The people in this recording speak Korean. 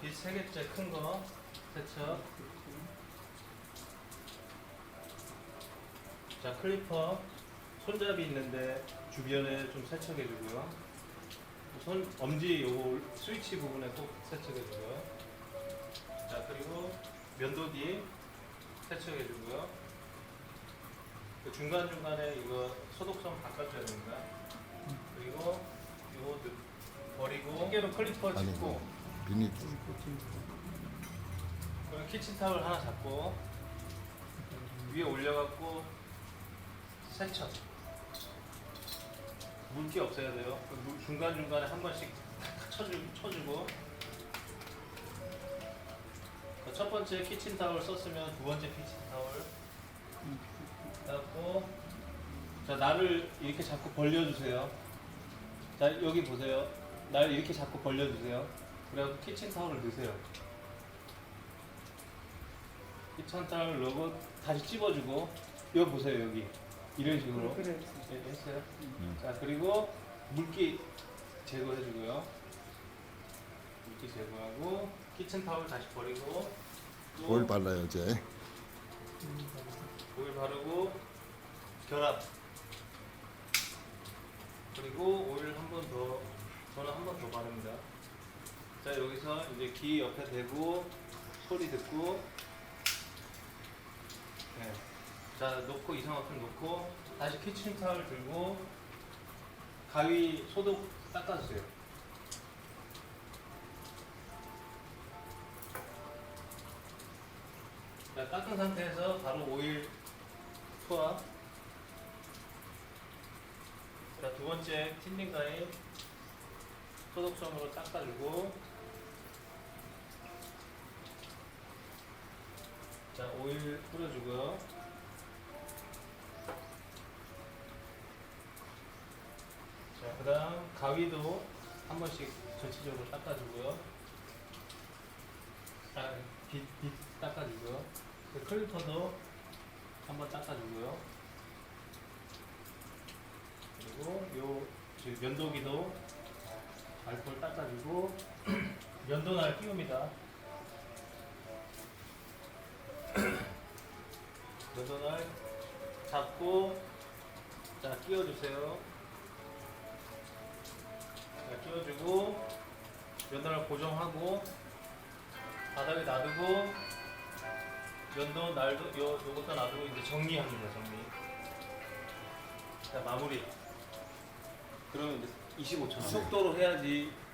빛세 개째 큰 거 세척. 자 클리퍼 손잡이 있는데 주변에 좀 세척해 주고요. 손 엄지 요거 스위치 부분에 꼭 세척해 주고요. 자 그리고 면도기 세척해 주고요. 그 중간 중간에 이거 소독성 바꿔줘야 됩니다. 그리고 요거 넣- 버리고 한 개로 클리퍼 아니 짚고 뭐 비닐 그리고 키친타월 하나 잡고 위에 올려갖고 세척. 물기 없어야 돼요. 그 물- 중간 중간에 한 번씩 탁탁 쳐주, 쳐주고. 그첫 번째 키친타월 썼으면 두 번째 키친타월 갖고 자 나를 이렇게 자꾸 벌려주세요. 자 여기 보세요. 나를 이렇게 자꾸 벌려주세요 그래갖고 키친타월을 넣으세요. 키친타월을 넣고 다시 찝어주고 여기 보세요 여기. 이런 식으로. 그래. 예, 했어요. 음. 자 그리고 물기 제거해주고요. 물기 제거하고 키친타월 다시 버리고 또 뭘 발라요 이제? 오일 바르고 결합. 그리고 오일 한 번 더 저는 한 번 더 바릅니다 자 여기서 이제 귀 옆에 대고 소리 듣고 네. 자 놓고 이상만큼 놓고 다시 키친 타월 들고 가위 소독 닦아주세요 자, 닦은 상태에서 바로 오일 투하. 자, 두 번째 틴딩 가인 소독성으로 닦아주고. 자, 오일 뿌려주고요. 자, 그 다음 가위도 한 번씩 전체적으로 닦아주고요. 아, 빛, 빛 닦아주고요. 그 클리퍼도 한 번 닦아주고요. 그리고 요 면도기도 알콜 닦아주고 면도날 끼웁니다. 면도날 잡고 자 끼워주세요. 자 끼워주고 면도날 고정하고 바닥에 놔두고 면도 날도 요 요것도 놔두고 이제 정리합니다 정리. 자 마무리. 그러면 이제 25초 속도로 해야지